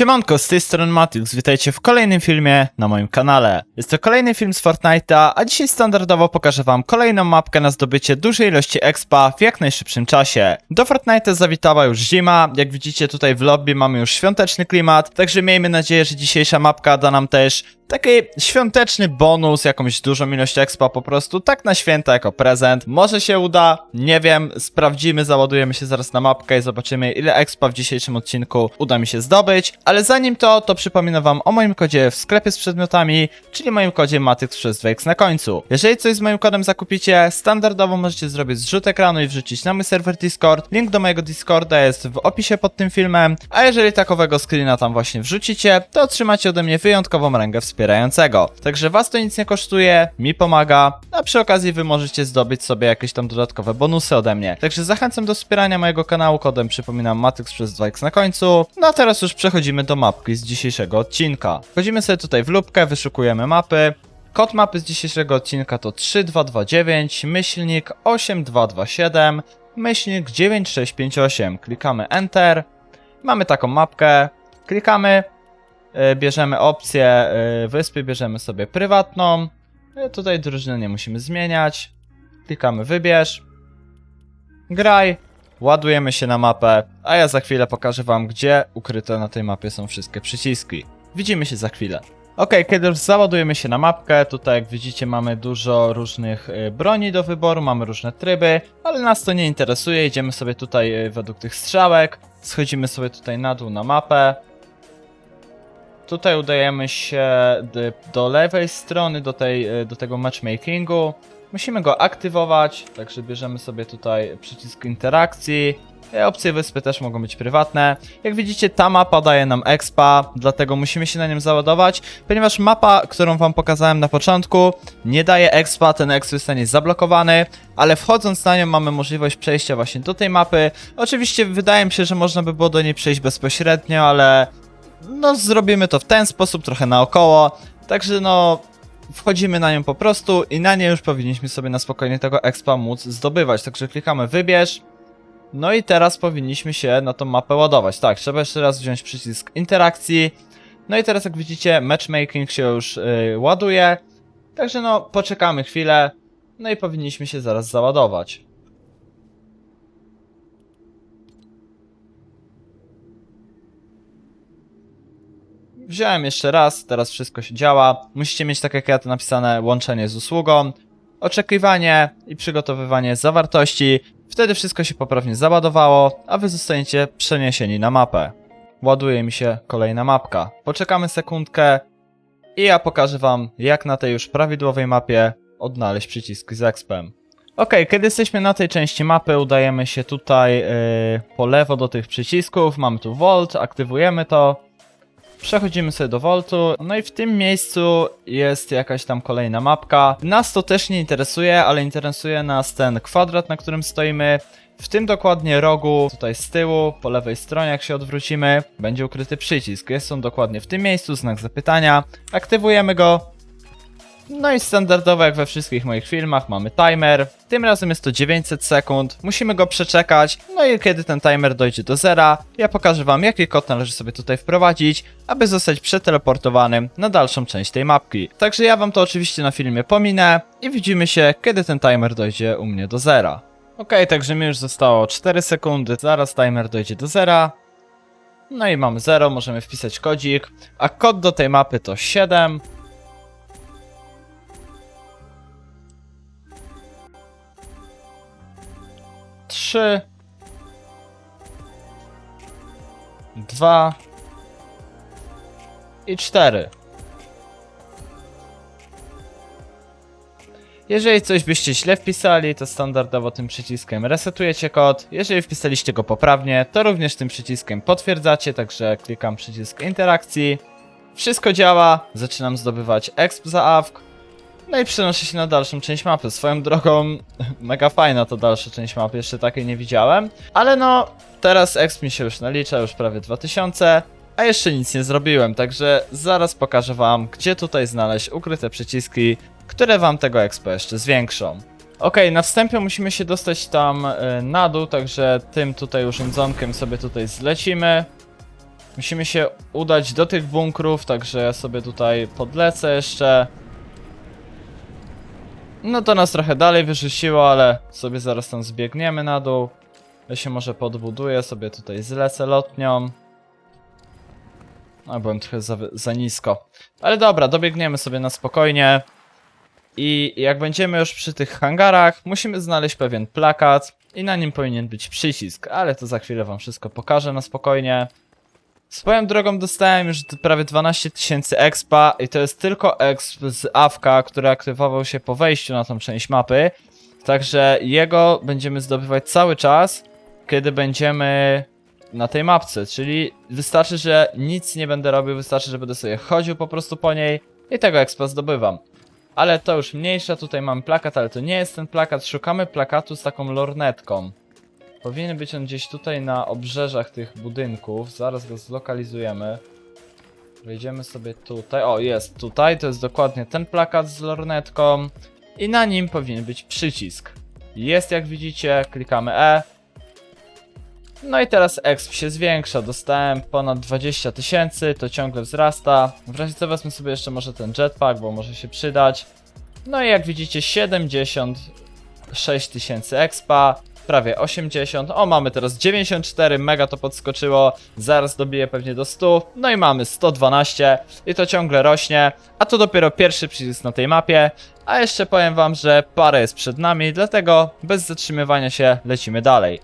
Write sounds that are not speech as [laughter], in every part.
Siemanko, z tej strony Matix, witajcie w kolejnym filmie na moim kanale. Jest to kolejny film z Fortnite'a, a dzisiaj standardowo pokażę wam kolejną mapkę na zdobycie dużej ilości expa w jak najszybszym czasie. Do Fortnite'a zawitała już zima, jak widzicie tutaj w lobby mamy już świąteczny klimat, także miejmy nadzieję, że dzisiejsza mapka da nam też taki świąteczny bonus, jakąś dużą ilość expa po prostu, tak na święta jako prezent. Może się uda, nie wiem, sprawdzimy, załadujemy się zaraz na mapkę i zobaczymy ile expa w dzisiejszym odcinku uda mi się zdobyć. Ale zanim to, to przypominam wam o moim kodzie w sklepie z przedmiotami, czyli moim kodzie Matyx przez 2x na końcu. Jeżeli coś z moim kodem zakupicie, standardowo możecie zrobić zrzut ekranu i wrzucić na mój serwer Discord. Link do mojego Discorda jest w opisie pod tym filmem, a jeżeli takowego screena tam właśnie wrzucicie, to otrzymacie ode mnie wyjątkową rękę wspierającego. Także was to nic nie kosztuje, mi pomaga, a przy okazji wy możecie zdobyć sobie jakieś tam dodatkowe bonusy ode mnie. Także zachęcam do wspierania mojego kanału kodem, przypominam Matyx przez 2x na końcu. No a teraz już przechodzimy do mapki z dzisiejszego odcinka. Wchodzimy sobie tutaj w lubkę, wyszukujemy mapy. Kod mapy z dzisiejszego odcinka to 3229, myślnik 8227, myślnik 9658. Klikamy Enter. Mamy taką mapkę. Klikamy, bierzemy opcję y, wyspy, bierzemy sobie prywatną. Y, Tutaj drużyny nie musimy zmieniać. Klikamy wybierz. Graj. Ładujemy się na mapę, a ja za chwilę pokażę wam, gdzie ukryte na tej mapie są wszystkie przyciski. Widzimy się za chwilę. Ok, kiedy już załadujemy się na mapkę, tutaj jak widzicie mamy dużo różnych broni do wyboru, mamy różne tryby, ale nas to nie interesuje, idziemy sobie tutaj według tych strzałek, schodzimy sobie tutaj na dół na mapę. Tutaj udajemy się do lewej strony, do, tej, y, do tego matchmakingu. Musimy go aktywować, także bierzemy sobie tutaj przycisk interakcji. E, Opcje wyspy też mogą być prywatne. Jak widzicie, ta mapa daje nam expa, dlatego musimy się na nią załadować, ponieważ mapa, którą wam pokazałem na początku, nie daje expa, ten exp zostanie zablokowany, ale wchodząc na nią mamy możliwość przejścia właśnie do tej mapy. Oczywiście wydaje mi się, że można by było do niej przejść bezpośrednio, ale no zrobimy to w ten sposób, trochę naokoło. Także no, wchodzimy na nią po prostu i na niej już powinniśmy sobie na spokojnie tego expa móc zdobywać. Także klikamy wybierz. No i teraz powinniśmy się na tą mapę ładować. Tak, trzeba jeszcze raz wziąć przycisk interakcji. No i teraz jak widzicie matchmaking się już yy, ładuje. Także no poczekamy chwilę. No i powinniśmy się zaraz załadować. Wziąłem jeszcze raz, teraz wszystko się działa. Musicie mieć tak jak ja to napisane łączenie z usługą, oczekiwanie i przygotowywanie zawartości. Wtedy wszystko się poprawnie załadowało, a wy zostaniecie przeniesieni na mapę. Ładuje mi się kolejna mapka. Poczekamy sekundkę i ja pokażę wam jak na tej już prawidłowej mapie odnaleźć przyciski z expem. Ok, kiedy jesteśmy na tej części mapy, udajemy się tutaj yy, po lewo do tych przycisków. Mamy tu Volt, aktywujemy to. Przechodzimy sobie do Voltu, no i w tym miejscu jest jakaś tam kolejna mapka. Nas to też nie interesuje, ale interesuje nas ten kwadrat, na którym stoimy. W tym dokładnie rogu, tutaj z tyłu, po lewej stronie, jak się odwrócimy, będzie ukryty przycisk. Jest on dokładnie w tym miejscu, znak zapytania. Aktywujemy go. No i standardowo jak we wszystkich moich filmach mamy timer. Tym razem jest to 900 sekund. Musimy go przeczekać. No i kiedy ten timer dojdzie do zera, ja pokażę wam jaki kod należy sobie tutaj wprowadzić, aby zostać przeteleportowanym na dalszą część tej mapki. Także ja wam to oczywiście na filmie pominę i widzimy się kiedy ten timer dojdzie u mnie do zera. Ok, także mi już zostało 4 sekundy, zaraz timer dojdzie do zera. No i mamy 0, możemy wpisać kodzik, a kod do tej mapy to 7. Trzy. Dwa. I cztery. Jeżeli coś byście źle wpisali, to standardowo tym przyciskiem resetujecie kod. Jeżeli wpisaliście go poprawnie, to również tym przyciskiem potwierdzacie, także klikam przycisk interakcji. Wszystko działa, zaczynam zdobywać exp za AWK. No i przenoszę się na dalszą część mapy. Swoją drogą, [laughs] mega fajna to dalsza część mapy, jeszcze takiej nie widziałem. Ale no, teraz exp mi się już nalicza, już prawie 2000. A jeszcze nic nie zrobiłem, także zaraz pokażę wam, gdzie tutaj znaleźć ukryte przyciski, które wam tego expa jeszcze zwiększą. Ok, na wstępie musimy się dostać tam y, na dół, także tym tutaj urządzonkiem sobie tutaj zlecimy. Musimy się udać do tych bunkrów, także ja sobie tutaj podlecę jeszcze. No to nas trochę dalej wyrzuciło, ale sobie zaraz tam zbiegniemy na dół. Ja się może podbuduję, sobie tutaj zlecę lotnią. A, byłem trochę za, za nisko. Ale dobra, dobiegniemy sobie na spokojnie. I jak będziemy już przy tych hangarach, musimy znaleźć pewien plakat i na nim powinien być przycisk, ale to za chwilę wam wszystko pokażę na spokojnie. Swoją drogą dostałem już prawie 12 tysięcy expa i to jest tylko exp z AFK, który aktywował się po wejściu na tą część mapy. Także jego będziemy zdobywać cały czas, kiedy będziemy na tej mapce, czyli wystarczy, że nic nie będę robił, wystarczy, że będę sobie chodził po prostu po niej i tego expa zdobywam. Ale to już mniejsza, tutaj mam plakat, ale to nie jest ten plakat, szukamy plakatu z taką lornetką. Powinien być on gdzieś tutaj na obrzeżach tych budynków, zaraz go zlokalizujemy. Wejdziemy sobie tutaj, o jest tutaj, to jest dokładnie ten plakat z lornetką i na nim powinien być przycisk. Jest jak widzicie, klikamy E. No i teraz exp się zwiększa, dostałem ponad 20 tysięcy, to ciągle wzrasta. W razie co wezmę sobie jeszcze może ten jetpack, bo może się przydać. No i jak widzicie 76 tysięcy expa, prawie 80, o mamy teraz 94, mega to podskoczyło, zaraz dobiję pewnie do 100, no i mamy 112 i to ciągle rośnie, a to dopiero pierwszy przycisk na tej mapie, a jeszcze powiem wam, że parę jest przed nami, dlatego bez zatrzymywania się lecimy dalej.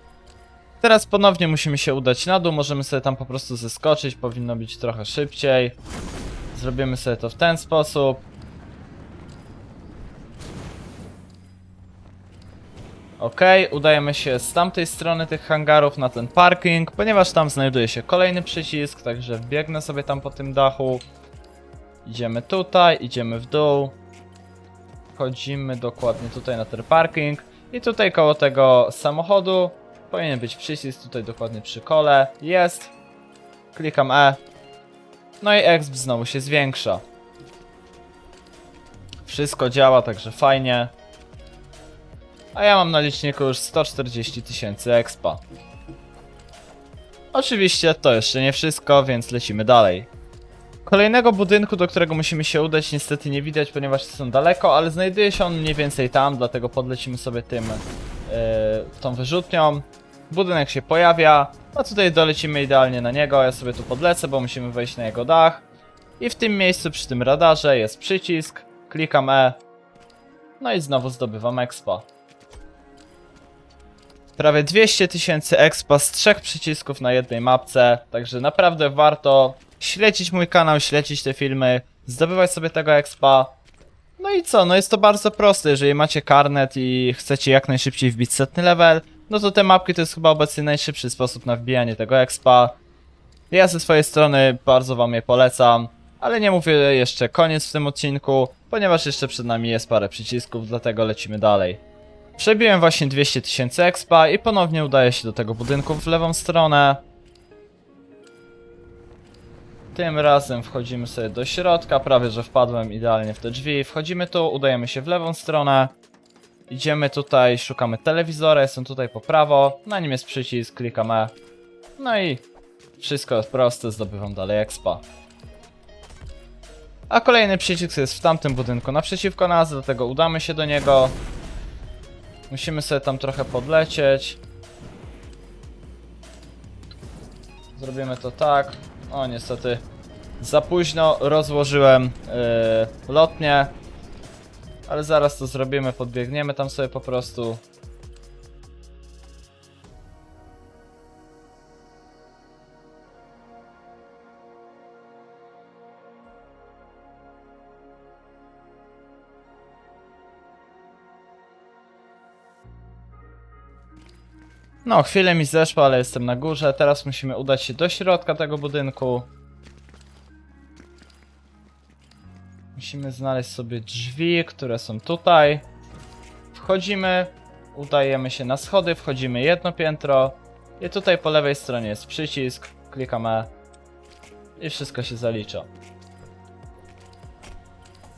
Teraz ponownie musimy się udać na dół, możemy sobie tam po prostu zeskoczyć, powinno być trochę szybciej. Zrobimy sobie to w ten sposób. Ok, udajemy się z tamtej strony tych hangarów na ten parking, ponieważ tam znajduje się kolejny przycisk, także biegnę sobie tam po tym dachu. Idziemy tutaj, idziemy w dół. Wchodzimy dokładnie tutaj na ten parking i tutaj koło tego samochodu powinien być przycisk tutaj dokładnie przy kole. Jest. Klikam E. No i exp znowu się zwiększa. Wszystko działa, także fajnie. A ja mam na liczniku już 140 tysięcy expa. Oczywiście to jeszcze nie wszystko, więc lecimy dalej. Kolejnego budynku, do którego musimy się udać, niestety nie widać, ponieważ są daleko, ale znajduje się on mniej więcej tam, dlatego podlecimy sobie tym, yy, tą wyrzutnią. Budynek się pojawia, a tutaj dolecimy idealnie na niego, ja sobie tu podlecę, bo musimy wejść na jego dach. I w tym miejscu, przy tym radarze jest przycisk, klikam E, no i znowu zdobywam expa. Prawie 200 tysięcy expa z trzech przycisków na jednej mapce, także naprawdę warto śledzić mój kanał, śledzić te filmy, zdobywać sobie tego expa. No i co, no jest to bardzo proste, jeżeli macie karnet i chcecie jak najszybciej wbić setny level, no to te mapki to jest chyba obecnie najszybszy sposób na wbijanie tego expa. Ja ze swojej strony bardzo wam je polecam, ale nie mówię jeszcze koniec w tym odcinku, ponieważ jeszcze przed nami jest parę przycisków, dlatego lecimy dalej. Przebiłem właśnie 200 tysięcy expa i ponownie udaję się do tego budynku w lewą stronę. Tym razem wchodzimy sobie do środka, prawie że wpadłem idealnie w te drzwi. Wchodzimy tu, udajemy się w lewą stronę. Idziemy tutaj, szukamy telewizora, jestem tutaj po prawo. Na nim jest przycisk, klikam E. No i wszystko jest proste, zdobywam dalej expa. A kolejny przycisk jest w tamtym budynku naprzeciwko nas, dlatego udamy się do niego. Musimy sobie tam trochę podlecieć. Zrobimy to tak. O, niestety za późno rozłożyłem yy, lotnię. Ale zaraz to zrobimy, podbiegniemy tam sobie po prostu. No, chwilę mi zeszło, ale jestem na górze. Teraz musimy udać się do środka tego budynku. Musimy znaleźć sobie drzwi, które są tutaj. Wchodzimy, udajemy się na schody, wchodzimy jedno piętro. I tutaj po lewej stronie jest przycisk, klikamy i wszystko się zalicza.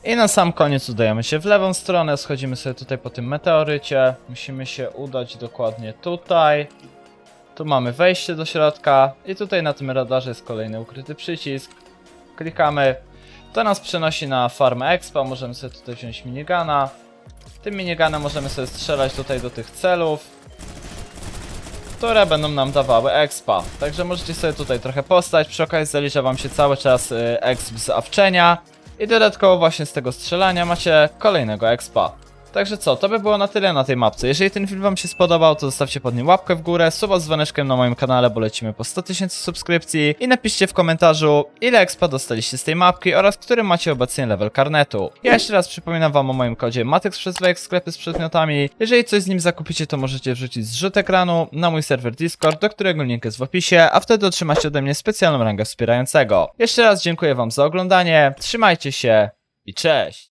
I na sam koniec udajemy się w lewą stronę, schodzimy sobie tutaj po tym meteorycie. Musimy się udać dokładnie tutaj. Tu mamy wejście do środka i tutaj na tym radarze jest kolejny ukryty przycisk. Klikamy. To nas przenosi na farmę expa, możemy sobie tutaj wziąć minigana. Tym miniganem możemy sobie strzelać tutaj do tych celów, które będą nam dawały expa. Także możecie sobie tutaj trochę postać, przy okazji zalicza wam się cały czas y, exp z awczenia i dodatkowo właśnie z tego strzelania macie kolejnego expa. Także co, to by było na tyle na tej mapce. Jeżeli ten film wam się spodobał, to zostawcie pod nim łapkę w górę, suba z dzwoneczkiem na moim kanale, bo lecimy po 100 tysięcy subskrypcji i napiszcie w komentarzu, ile expa dostaliście z tej mapki oraz który macie obecnie level karnetu. Ja jeszcze raz przypominam wam o moim kodzie Matyx przez w sklepy z przedmiotami. Jeżeli coś z nim zakupicie, to możecie wrzucić zrzut ekranu na mój serwer Discord, do którego link jest w opisie, a wtedy otrzymacie ode mnie specjalną rangę wspierającego. Jeszcze raz dziękuję wam za oglądanie, trzymajcie się i cześć!